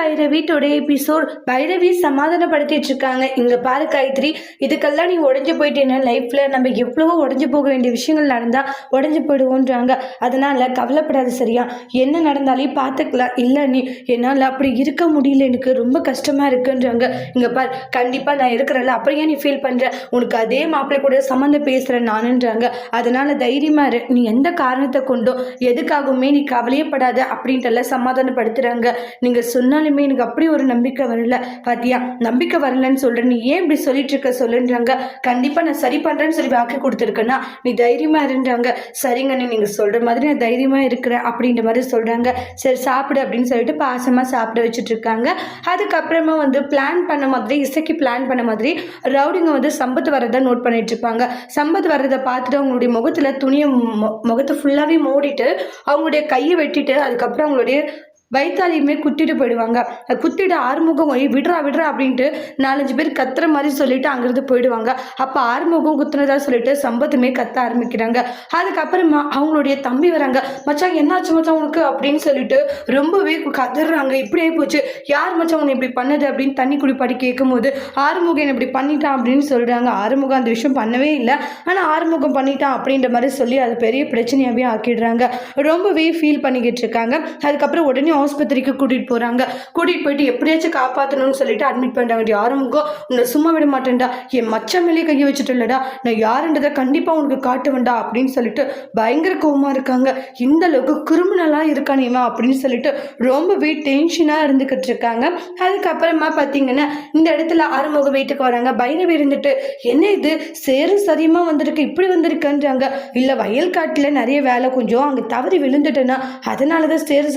Bhairavi today episode Bhairavi சமாதானப்படுத்திட்டு இருக்காங்க. இங்க பாரு காயத்ரி இதுக்கெல்லாம் நீ உடஞ்சு போயிட்டேன்னா லைஃப்ல நம்ம எவ்வளவோ உடஞ்சு போக வேண்டிய விஷயங்கள் நடந்தா உடஞ்சு போயிடுவோன்றாங்க. அதனால கவலைப்படாது சரியா என்ன நடந்தாலையும் பார்த்துக்கலாம். இல்லை நீ என்னால் அப்படி இருக்க முடியல எனக்கு ரொம்ப கஷ்டமா இருக்குன்றாங்க. இங்க பார் கண்டிப்பா நான் இருக்கிறேன்ல அப்புறம் ஏன் நீ ஃபீல் பண்ற? உனக்கு அதே மாப்பிள்ளை கூட சம்மந்தம் பேசுறேன் நானுன்றாங்க. அதனால தைரியமா இரு நீ எந்த காரணத்தை கொண்டும் எதுக்காகவுமே நீ கவலையப்படாத அப்படின்ட்டு எல்லாம் சமாதானப்படுத்துறாங்க. நீங்க சொன்னாலும் எனக்கு அப்படி ஒரு நம்பிக்கை வரல. பாத்தியா? நம்பிக்கை வரலன்னு சொல்ற நீ ஏன் இப்படி சொல்லிட்டு இருக்க சொல்லுன்றாங்க. கண்டிப்பா நான் சரி பண்றேன்னு சொல்லி வாக்கு கொடுத்துருக்கேன்னா நீ தைரியமா இருன்றாங்க. சரிங்க நீ நீங்க சொல்ற மாதிரி நான் தைரியமா இருக்கிறேன் அப்படின்ற மாதிரி சொல்றாங்க. சரி சாப்பிடு அப்படின்னு சொல்லிட்டு பாசமா சாப்பிட வச்சுட்டு இருக்காங்க அதுக்கப்புறமா வந்து பிளான் பண்ண மாதிரி இசைக்கு பிளான் பண்ண மாதிரி ரவுடிங்க வந்து சம்பத் வரதை நோட் பண்ணிட்டு இருப்பாங்க சம்பத் வர்றதை பார்த்துட்டு அவங்களுடைய முகத்துல துணியை மு- முகத்தை ஃபுல்லாவே மூடிட்டு அவங்களுடைய கையை வெட்டிட்டு அதுக்கப்புறம் அவங்களுடைய வயிற்றாலையுமே குத்திட்டு போயிடுவாங்க. குத்திட்டு ஆறுமுகம் போய் விடுறா விடுறா அப்படின்ட்டு நாலஞ்சு பேர் கத்துற மாதிரி சொல்லிட்டு அங்கிருந்து போயிடுவாங்க. அப்போ ஆறுமுகம் குத்துனதா சொல்லிட்டு சம்பத்துமே கத்த ஆரம்பிக்கிறாங்க. அதுக்கப்புறமா அவங்களுடைய தம்பி வராங்க. மச்சான் என்னாச்சு மச்சான் உனக்கு? அப்படின்னு சொல்லிட்டு ரொம்பவே கதறாங்க. இப்படியே போச்சு. யார் மச்சான் உன்னை இப்படி பண்ணது அப்படின்னு தண்ணி குடிப்பாடி கேட்கும்போது ஆறுமுகம் இப்படி பண்ணிட்டான் அப்படின்னு சொல்றாங்க. ஆறுமுகம் அந்த விஷயம் பண்ணவே இல்லை. ஆனால் ஆறுமுகம் பண்ணிட்டான் அப்படின்ற மாதிரி சொல்லி அது பெரிய பிரச்சனையாகவே ஆக்கிடுறாங்க. ரொம்பவே ஃபீல் பண்ணிக்கிட்டு இருக்காங்க. அதுக்கப்புறம் உடனே ஆஸ்பத்திரிக்கு கூட்டிகிட்டு போகிறாங்க கூட்டிகிட்டு போயிட்டு எப்படியாச்சும் காப்பாற்றணும்னு சொல்லிட்டு அட்மிட் பண்ணுறாங்க யாருமுகோ உன்னை சும்மா விட மாட்டேன்டா. என் மச்சம் மேலே கையை வச்சுட்டு இல்லடா நான் யாருன்றதை கண்டிப்பாக உனக்கு காட்டுவேன்டா அப்படின்னு சொல்லிட்டு பயங்கர கோவமாக இருக்காங்க. இந்த அளவுக்கு கிரிமினலாக இருக்கான் இவன் அப்படின்னு சொல்லிட்டு ரொம்பவே டென்ஷனாக இருந்துக்கிட்டு இருக்காங்க. அதுக்கப்புறமா பார்த்தீங்கன்னா இந்த இடத்துல ஆறுமுக வீட்டுக்கு வராங்க. பைரவி இருந்துட்டு என்ன இது? சேரும் சரியுமா வந்திருக்கு? இப்படி வந்திருக்குன்றாங்க. இல்லை வயல் காட்டில் நிறைய வேலை கொஞ்சம் அங்கே தவறி விழுந்துட்டேன்னா அதனால தான் சேரு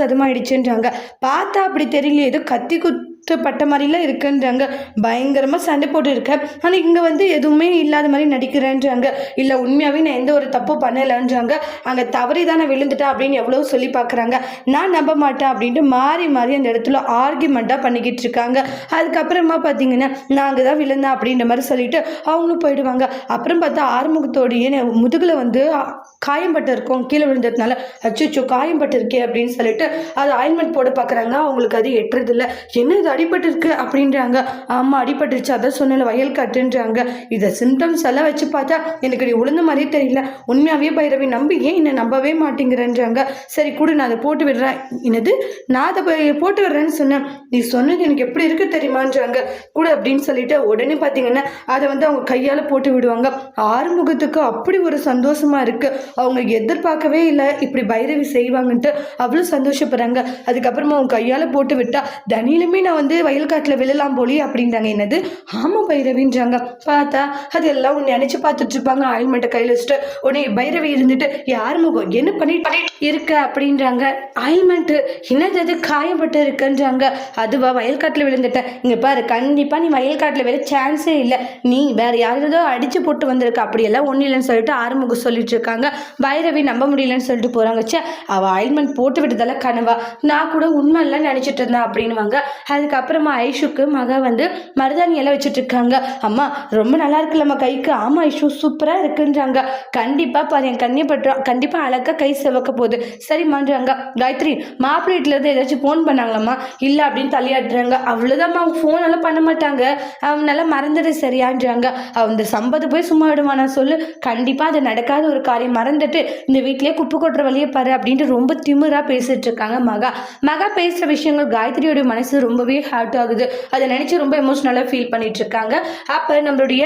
சதமாயிடுச்சுன்றாங்க பார்த்தா அப்படி தெரியல ஏதோ கத்தி குத் பட்ட மாதிரிலாம் இருக்குன்றாங்க. பயங்கரமாக சண்டை போட்டுருக்கேன் ஆனால் இங்கே வந்து எதுவுமே இல்லாத மாதிரி நடிக்கிறேன்றாங்க. இல்லை உண்மையாகவே நான் எந்த ஒரு தப்பும் பண்ணலைன்றாங்க. அங்கே தவறி தானே விழுந்துட்டேன் அப்படின்னு எவ்வளோ சொல்லி பார்க்குறாங்க நான் நம்ப மாட்டேன் அப்படின்ட்டு மாறி மாறி அந்த இடத்துல ஆர்கியூமெண்ட்டாக பண்ணிக்கிட்டு இருக்காங்க. அதுக்கப்புறமா பார்த்தீங்கன்னா நான் அங்கே தான் விழுந்தேன் அப்படின்ற மாதிரி சொல்லிட்டு அவங்களும் போயிடுவாங்க. அப்புறம் பார்த்தா ஆறுமுகத்தோடைய முதுகில் வந்து காயம்பட்டு இருக்கும் கீழே விழுந்ததுனால அச்சோ காயம் பட்டு இருக்கே அப்படின்னு சொல்லிட்டு அது ஆயின்மெண்ட் போட பார்க்குறாங்க அவங்களுக்கு அது எட்டுறதில்ல. என்ன அடிபட்டிருக்கு அப்படின்றாங்க. ஆமாம் அடிபட்டுருச்சு. அதான் சொன்னல வயல் கட்டுன்றாங்க. இதை சிம்டம்ஸ் எல்லாம் வச்சு பார்த்தா எனக்கு நீ உளுந்த மாதிரியே தெரியல. உண்மையாகவே பைரவி நம்பி ஏன் என்னை நம்பவே மாட்டேங்கிறேன்றாங்க. சரி கூட நான் அதை போட்டு விடுறேன். என்னது? நான் அதை போட்டு விடுறேன்னு சொன்னேன். நீ சொன்னது எனக்கு எப்படி இருக்கு தெரியுமான்றாங்க. கூட அப்படின்னு சொல்லிட்டு உடனே பார்த்தீங்கன்னா அதை வந்து அவங்க கையால் போட்டு விடுவாங்க. ஆறுமுகத்துக்கு அப்படி ஒரு சந்தோஷமாக இருக்குது அவங்க எதிர்பார்க்கவே இல்லை இப்படி பைரவி செய்வாங்கன்ட்டு. அவ்வளோ சந்தோஷப்படுறாங்க. அதுக்கப்புறமா அவங்க கையால் போட்டு விட்டா தனியிலுமே நான் வந்து வயல் காட்டில் விழலாம் போலி அப்படின்றாங்க. என்னது? ஆமாம் பைரவின்றாங்க. பார்த்தா அதெல்லாம் உன்னை நினச்சி பார்த்துட்டு இருப்பாங்க. ஆயில்மெண்ட்டை கையில் வச்சுட்டு உடனே பைரவி இருந்துட்டு யார் முகம் என்ன பண்ணிட்டு இருக்க? அப்படின்றாங்க. ஆயில்மெண்ட்டு என்னது அது? காயப்பட்டு இருக்குன்றாங்க. அதுவா வயல்காட்டில் விழுந்துட்டேன். இங்கே பாரு கண்டிப்பாக நீ வயல்காட்டில் விழ சான்ஸே இல்லை. நீ வேற யாரோ அடிச்சு போட்டு வந்திருக்க. அப்படியெல்லாம் ஒன்றும் இல்லைன்னு சொல்லிட்டு ஆறுமுகம் சொல்லிட்டு இருக்காங்க. பைரவி நம்ப முடியலன்னு சொல்லிட்டு போகிறாங்க ச்சே அவள் ஆயில்மெண்ட் போட்டு விட்டதால கனவா? நான் கூட உண்மை இல்லை நினச்சிட்டு இருந்தேன் அப்படின்னுவாங்க. அதுக்கப்புறமா ஐஷுக்கு மக வந்து மருதாணி எல்லாம் வச்சுட்டு இருக்காங்க அம்மா ரொம்ப நல்லா இருக்குல்லம்மா கைக்கு. ஆமாம் ஐஷு சூப்பராக இருக்குன்றாங்க. கண்டிப்பாக பாரு என் கண்ணி பட்டுரும் கண்டிப்பாக அழகாக கை செவக்க போகுது. சரிம்மான்றாங்க. காயத்ரி மாப்பிள்ளைட்லேருந்து ஏதாச்சும் ஃபோன் பண்ணாங்களாம்மா? இல்லை அப்படின்னு தலையாடுறாங்க அவ்வளோதாம்மா அவங்க ஃபோனெல்லாம் பண்ண மாட்டாங்க. அவன் நல்லா மறந்துடு சரியான்றாங்க. அந்த சம்பது போய் சும்மா விடுவானா சொல்லு. கண்டிப்பாக அது நடக்காத ஒரு காரியம். மறந்துட்டு இந்த வீட்லயே குப்பை கொட்டுற வழியே பாரு அப்படின்ட்டு ரொம்ப திமிராக பேசிட்டு இருக்காங்க மகா. மகா பேசுகிற விஷயங்கள் காயத்ரியோட மனசு ரொம்பவே ஹார்ட் ஆகுது. அதை நினச்சி ரொம்ப எமோஷ்னலாக ஃபீல் பண்ணிட்டு இருக்காங்க. அப்போ நம்மளுடைய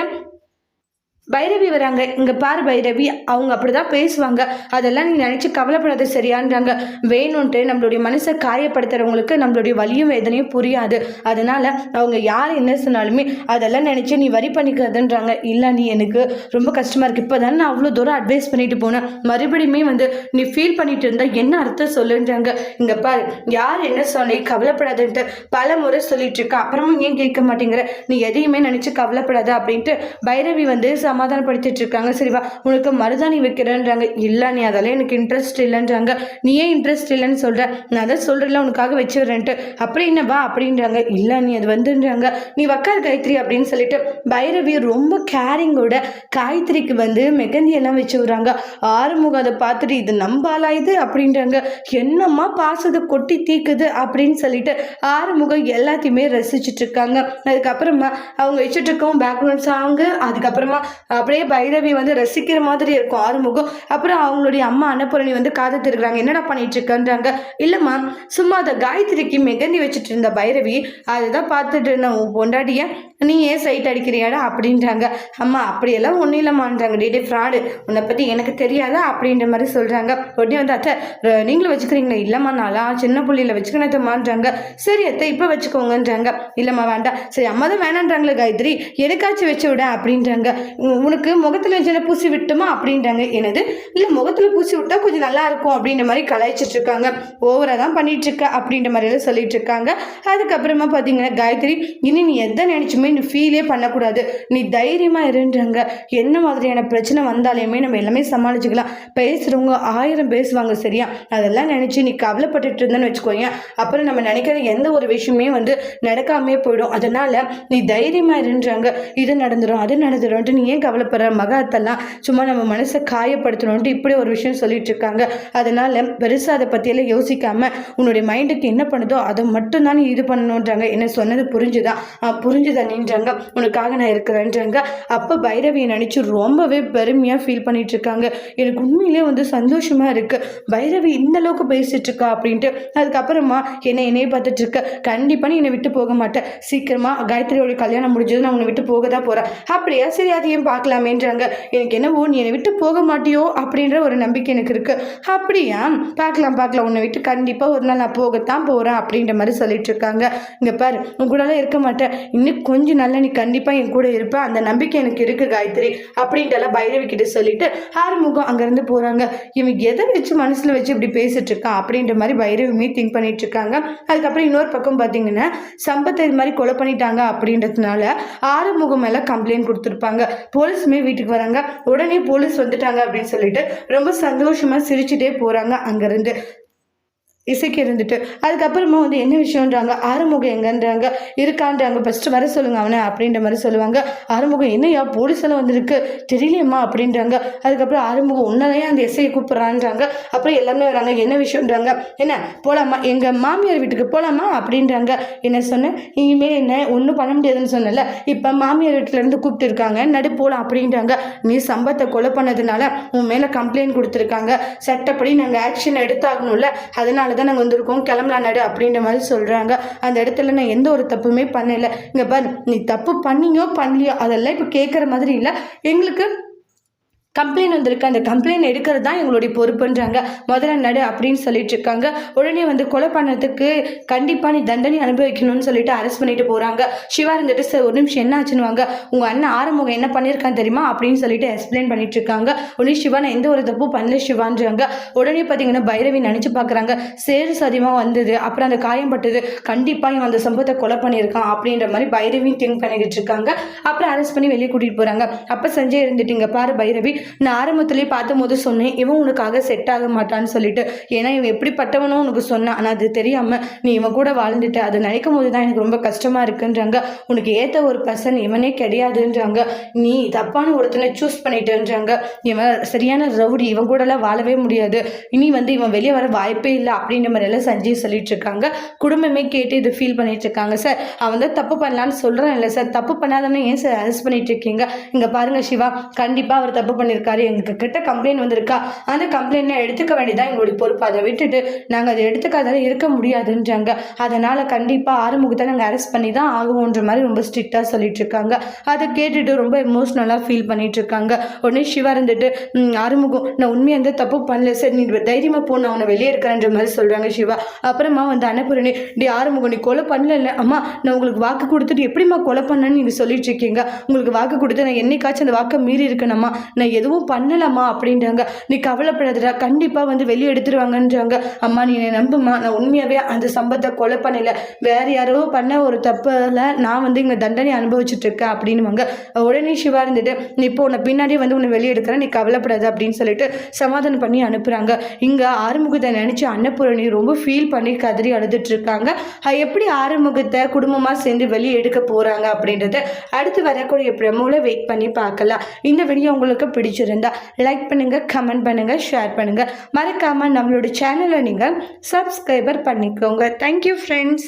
பைரவி வராங்க. இங்கே பாரு பைரவி அவங்க அப்படி தான் பேசுவாங்க. அதெல்லாம் நீ நினச்சி கவலைப்படாத சரியான்றாங்க. வேணும்ன்ட்டு நம்மளுடைய மனசை காயப்படுத்துறவங்களுக்கு நம்மளுடைய வலியும் வேதனையும் புரியாது. அதனால அவங்க யார் என்ன சொன்னாலுமே அதெல்லாம் நினச்சி நீ வரி பண்ணிக்கிறதுன்றாங்க இல்லை நீ எனக்கு ரொம்ப கஷ்டமாக இருக்குது இப்போ தானே நான் அவ்வளோ தூரம் அட்வைஸ் பண்ணிட்டு போனேன். மறுபடியுமே வந்து நீ ஃபீல் பண்ணிட்டு இருந்தா என்ன அர்த்தம் சொல்லுன்றாங்க. இங்கே பாரு யார் என்ன சொன்னே கவலைப்படாதுன்ட்டு பல முறை சொல்லிட்டு இருக்கா. அப்புறமும் ஏன் கேட்க மாட்டேங்கிற? நீ எதையுமே நினச்சி கவலைப்படாத அப்படின்ட்டு பைரவி வந்து சமாதானப்படுத்திட்டு இருக்காங்க சரி வா உனக்கு மருதாணி வைக்கிறேன்றாங்க. இல்லை நீ அதெல்லாம் எனக்கு இன்ட்ரெஸ்ட் இல்லைன்றாங்க. நீ ஏன் இன்ட்ரெஸ்ட் இல்லைன்னு சொல்கிற நான் அதை சொல்கிறேன்ல உனக்காக வச்சுக்கிறேன்ட்டு. அப்படி என்ன வா அப்படின்றாங்க. இல்லை நீ அது வந்துன்றாங்க. நீ வக்கார் காயத்ரி அப்படின்னு சொல்லிட்டு பைரவி ரொம்ப கேரிங்கோட காயத்ரிக்கு வந்து மெகந்தி எல்லாம் வச்சு விடுறாங்க. ஆறுமுகம் அதை பார்த்துட்டு இது நம்பாலா இது? அப்படின்றாங்க. என்னம்மா பாசத்தை கொட்டி தீக்குது அப்படின்னு சொல்லிட்டு ஆறுமுகம் எல்லாத்தையுமே ரசிச்சுட்டு இருக்காங்க. அதுக்கப்புறமா அவங்க வச்சுட்டு இருக்கோம் பேக்ரவுண்ட் சாங்கு அதுக்கப்புறமா அப்படியே பைரவி வந்து ரசிக்கிற மாதிரி இருக்கும் ஆறுமுகம். அப்புறம் அவங்களுடைய அம்மா அன்னபூரணி வந்து காது இருக்கிறாங்க என்னடா பண்ணிட்டு இருக்கன்றாங்க இல்லைம்மா சும்மா அதை காயத்ரிக்கு மெகந்தி வச்சுட்டு இருந்த பைரவி அதுதான் பார்த்துட்டு இருந்தேன். உன் பொண்டாட்டிய நீ ஏன் சைட் அடிக்கிறியாடா? அப்படின்றாங்க. அம்மா அப்படியெல்லாம் ஒன்றும் இல்லைம்மான்றாங்க. டேடே ஃப்ராடு உன்னை பற்றி எனக்கு தெரியாதா? அப்படின்ற மாதிரி சொல்கிறாங்க உடனே வந்து அத்தை நீங்களும் வச்சுக்கிறீங்களா? இல்லைம்மா நான்லாம் சின்ன புள்ளியில் வச்சுக்கணத்தம்மான்றாங்க சரி அத்தை இப்போ வச்சுக்கோங்கன்றாங்க. இல்லைம்மா வேண்டாம். சரி அம்மா தான் வேணான்றாங்களே காயத்ரி. எனக்காச்சும் வச்சு விட அப்படின்றாங்க. உனக்கு முகத்தில் சின்ன பூசி விட்டுமா அப்படின்றாங்க. என்னது? இல்லை முகத்தில் பூசி விட்டா கொஞ்சம் நல்லா இருக்கும் அப்படின்ற மாதிரி கலாய்ச்சிட்டு இருக்காங்க. ஓவராக தான் பண்ணிட்டு இருக்க அப்படின்ற மாதிரியெல்லாம் சொல்லிட்டு இருக்காங்க. அதுக்கப்புறமா பார்த்தீங்கன்னா காயத்ரி இனி நீ எதை நினச்சுமே நீ ஃபீலே பண்ணக்கூடாது. நீ தைரியமாக இருன்றாங்க. என்ன மாதிரியான பிரச்சனை வந்தாலையுமே நம்ம எல்லாமே சமாளிச்சுக்கலாம். பேசுகிறவங்க ஆயிரம் பேசுவாங்க சரியா? அதெல்லாம் நினச்சி நீ கவலைப்பட்டுட்டு இருந்தேன்னு வச்சுக்கோங்க அப்புறம் நம்ம நினைக்கிற எந்த ஒரு விஷயமே வந்து நடக்காமே போயிடும். அதனால் நீ தைரியமாக இருன்றாங்க. இது நடந்துடும் அது நடந்துடும்ட்டு நீ ஏன் கவலைப்படுற மகாத்தெல்லாம் சும்மா நம்ம மனசை காயப்படுத்தணும்ட்டு இப்படி ஒரு விஷயம் சொல்லிட்டு இருக்காங்க அதனால் பெருசாக அதை பற்றியெல்லாம் யோசிக்காம உன்னுடைய மைண்டுக்கு என்ன பண்ணுதோ அதை மட்டும்தான் நீ இது பண்ணணுன்றாங்க என்ன சொன்னது புரிஞ்சுதான் புரிஞ்சுதா நின்றாங்க. உனக்காக நான் இருக்கிறேன்றாங்க. அப்போ பைரவியை நினச்சி ரொம்பவே பெருமையாக ஃபீல் பண்ணிட்டு இருக்காங்க எனக்கு உண்மையிலே வந்து சந்தோஷமாக இருக்குது பைரவி இந்த அளவுக்கு பேசிட்டு இருக்கா அப்படின்ட்டு அதுக்கப்புறமா என்னை என்னையே பார்த்துட்டு இருக்க கண்டிப்பாக நீ என்னை விட்டு போக மாட்டேன் சீக்கிரமாக காயத்ரியோட கல்யாணம் முடிஞ்சது நான் உன்னை விட்டு போக தான் போகிறேன் அப்படியா? சரி அதையும் பார்க்கலாமேன்றாங்க. எனக்கு என்னவோ நீ என்னை விட்டு போக மாட்டியோ? அப்படின்ற ஒரு நம்பிக்கை எனக்கு இருக்குது அப்படியா? பார்க்கலாம் பார்க்கலாம். உன்னை விட்டு கண்டிப்பாக ஒரு நாள் நான் போகத்தான் போகிறேன் அப்படின்ற மாதிரி சொல்லிட்டு இருக்காங்க. இங்கே பாரு உன் கூடலாம் இருக்க மாட்டேன். இன்னும் கொஞ்சம் நல்லா நீ கண்டிப்பாக என் கூட இருப்ப. அந்த நம்பிக்கை எனக்கு இருக்குது காயத்ரி அப்படின்ட்டுலாம் பைரவி கிட்ட சொல்லிட்டு ஆறுமுகம் அங்கேருந்து போகிறாங்க இவன் எதை வச்சு மனசில் வச்சு இப்படி பேசிட்டு இருக்கான் அப்படின்ற மாதிரி பைரவியுமே திங்க் பண்ணிட்டு இருக்காங்க. அதுக்கப்புறம் இன்னொரு பக்கம் பார்த்தீங்கன்னா சம்பத்தை இது மாதிரி கொலை பண்ணிட்டாங்க அப்படின்றதுனால ஆறுமுகம் மேலே கம்ப்ளைண்ட் கொடுத்துருப்பாங்க. போலீஸுமே வீட்டுக்கு வராங்க. உடனே போலீஸ் வந்துட்டாங்க அப்படின்னு சொல்லிட்டு ரொம்ப சந்தோஷமாக சிரிச்சுட்டே போகிறாங்க அங்கேருந்து. இசைக்கு இருந்துட்டு அதுக்கப்புறமா வந்து என்ன விஷயம்ன்றாங்க ஆறுமுகம் எங்கன்றாங்க இருக்கான்றாங்க. ஃபஸ்ட்டு வர சொல்லுங்க அவனை அப்படின்ற மாதிரி சொல்லுவாங்க. ஆறுமுகம் என்னையா போலீஸ் எல்லாம் வந்திருக்கு. தெரியலையம்மா அப்படின்றாங்க. அதுக்கப்புறம் ஆறுமுகம் உன்னதையே அந்த இசையை கூப்பிட்றான்றாங்க. அப்புறம் எல்லாமே வராங்க. என்ன விஷயம்ன்றாங்க? என்ன போலாமா? எங்கள் மாமியார் வீட்டுக்கு போகலாமா அப்படின்றாங்க. என்ன சொன்னேன் இனிமேல் என்ன? ஒன்றும் பண்ண முடியாதுன்னு சொன்னல இப்போ மாமியார் வீட்டிலேருந்து கூப்பிட்டு இருக்காங்க. நடு போகலாம் அப்படின்றாங்க. நீ சம்பத்தை கொலை பண்ணதுனால உன் மேலே கம்ப்ளைண்ட் கொடுத்துருக்காங்க. சட்டப்படி நாங்கள் ஆக்ஷன் எடுத்தாகணும்ல. அதனால தான் நாங்கள் வந்திருக்கோம். கிளம்பலாம் நடு அப்படின்ற மாதிரி சொல்கிறாங்க அந்த இடத்துல நான் எந்த ஒரு தப்புமே பண்ணலை. இங்கே பார் நீ தப்பு பண்ணியோ பண்ணலையோ அதெல்லாம் இப்போ கேட்குற மாதிரி இல்லை. எங்களுக்கு கம்ப்ளைண்ட் வந்திருக்கு. அந்த கம்ப்ளைண்ட் எடுக்கிறது தான் எங்களுடைய பொறுப்புன்றாங்க. முதல்ல நடு அப்படின்னு சொல்லிட்டு இருக்காங்க. உடனே வந்து கொலை பண்ணதுக்கு கண்டிப்பாக நீ தண்டனை அனுபவிக்கணும்னு சொல்லிட்டு அரெஸ்ட் பண்ணிட்டு போகிறாங்க சிவா இருந்துட்டு சார் ஒரு நிமிஷம் என்ன ஆச்சுன்னு வாங்க. உங்கள் அண்ணன் ஆறுமுகம் என்ன பண்ணியிருக்கான் தெரியுமா? அப்படின்னு சொல்லிட்டு எக்ஸ்பிளைன் பண்ணிட்டு இருக்காங்க. உடனே சிவா நான் எந்த ஒரு தப்பும் பண்ணல சிவான்றாங்க. உடனே பார்த்தீங்கன்னா பைரவி நினச்சி பார்க்குறாங்க சேரு சதிமாக வந்தது? அப்புறம் அந்த காயம் பட்டது? கண்டிப்பாக இவன் அந்த சம்பவத்தை கொலை பண்ணியிருக்கான் அப்படின்ற மாதிரி பைரவியும் திங்க் பண்ணிக்கிட்டு இருக்காங்க. அப்புறம் அரெஸ்ட் பண்ணி வெளியே கூட்டிகிட்டு போகிறாங்க அப்போ சஞ்சய் இருந்துட்டீங்க பாரு பைரவி நான் ஆரம்பத்துலையும் பார்த்தும் போது சொன்னேன் இவன் உனக்காக செட் ஆக மாட்டான்னு சொல்லிட்டு. ஏன்னா இவன் எப்படிப்பட்டவனும் உனக்கு சொன்னான். ஆனால் அது தெரியாமல் நீ இவன் கூட வாழ்ந்துட்ட. அதை நினைக்கும் போது தான் எனக்கு ரொம்ப கஷ்டமாக இருக்குன்றாங்க. உனக்கு ஏற்ற ஒரு பர்சன் இவனே கிடையாதுன்றாங்க. நீ தப்பான ஒருத்தனை சூஸ் பண்ணிட்டேன்றாங்க. இவன் சரியான ரவுடி. இவன் கூடலாம் வாழவே முடியாது. இனி வந்து இவன் வெளியே வர வாய்ப்பே இல்லை. அப்படின்ற மாதிரி எல்லாம் சஞ்சய் சொல்லிட்டு இருக்காங்க. குடும்பமே கேட்டு இது ஃபீல் பண்ணிட்டு இருக்காங்க. சார் அவன் தான் தப்பு பண்ணலான்னு சொல்கிறேன் இல்லை சார். தப்பு பண்ணாதவனே ஏன் சார் அரெஸ்ட் பண்ணிட்டு இருக்கீங்க? இங்கே பாருங்க சிவா. கண்டிப்பாக அவர் தப்பு பண்ணி பண்ணியிருக்காரு எங்களுக்கு கிட்ட கம்ப்ளைண்ட் வந்திருக்கா? அந்த கம்ப்ளைண்ட்டை எடுத்துக்க வேண்டியதான் எங்களுடைய பொறுப்பு. அதை விட்டுட்டு நாங்கள் அதை எடுத்துக்காதால இருக்க முடியாதுன்றாங்க. அதனால் கண்டிப்பாக ஆறுமுகத்தை நாங்கள் அரெஸ்ட் பண்ணி தான் ஆகுவோன்ற மாதிரி ரொம்ப ஸ்ட்ரிக்டாக சொல்லிட்டு இருக்காங்க அதை கேட்டுட்டு ரொம்ப எமோஷ்னலாக ஃபீல் பண்ணிட்டு இருக்காங்க உடனே சிவா இருந்துட்டு ஆறுமுகம் நான் உண்மையாக இருந்தால் தப்பு பண்ணல. சார் நீ தைரியமாக போ நான் உன்னை வெளியே இருக்கிறன்ற மாதிரி சொல்கிறாங்க சிவா. அப்புறமா வந்து அனுப்புறனே டி ஆறுமுகம் நீ கொலை பண்ணல அம்மா நான் உங்களுக்கு வாக்கு கொடுத்துட்டு எப்படிம்மா கொலை பண்ணேன்னு நீங்கள் சொல்லிட்டு இருக்கீங்க உங்களுக்கு வாக்கு கொடுத்து நான் என்னைக்காச்சும் அந்த வாக்கை மீறி இருக்கணும்மா நான் எதுவும் எதுவும் பண்ணலம்மா அப்படின்றாங்க. நீ கவலைப்படாதடா கண்டிப்பாக வந்து வெளியே எடுத்துருவாங்கன்றாங்க. அம்மா நீ என்னை நம்புமா நான் உண்மையாகவே அந்த சம்பத்தை கொலை பண்ணல. வேற யாரோ பண்ண ஒரு தப்பில் நான் வந்து இங்கே தண்டனை அனுபவிச்சுட்டு இருக்கேன் அப்படின்னுவாங்க. உடனே சிவா இருந்துட்டு நீ இப்போ உன்னை பின்னாடியே வந்து உன்னை வெளியே எடுக்கிறேன். நீ கவலைப்படாத அப்படின்னு சொல்லிட்டு சமாதானம் பண்ணி அனுப்புகிறாங்க இங்கே ஆறுமுகத்தை நினச்சி அன்னபூரணி ரொம்ப ஃபீல் பண்ணி கதறி அழுதுட்ருக்காங்க எப்படி ஆறுமுகத்தை குடும்பமாக சேர்ந்து வெளியே எடுக்க போகிறாங்க அப்படின்றத அடுத்து வரக்கூடிய பிரமோவில் வெயிட் பண்ணி பார்க்கலாம். இந்த வீடியோ உங்களுக்கு பிடிச்சிருந்தா லைக் பண்ணுங்கள் கமெண்ட் பண்ணுங்கள் ஷேர் பண்ணுங்கள் மறக்காமல் நம்மளோட சேனலை நீங்கள் சப்ஸ்கிரைபர் பண்ணிக்கோங்க. Thank you friends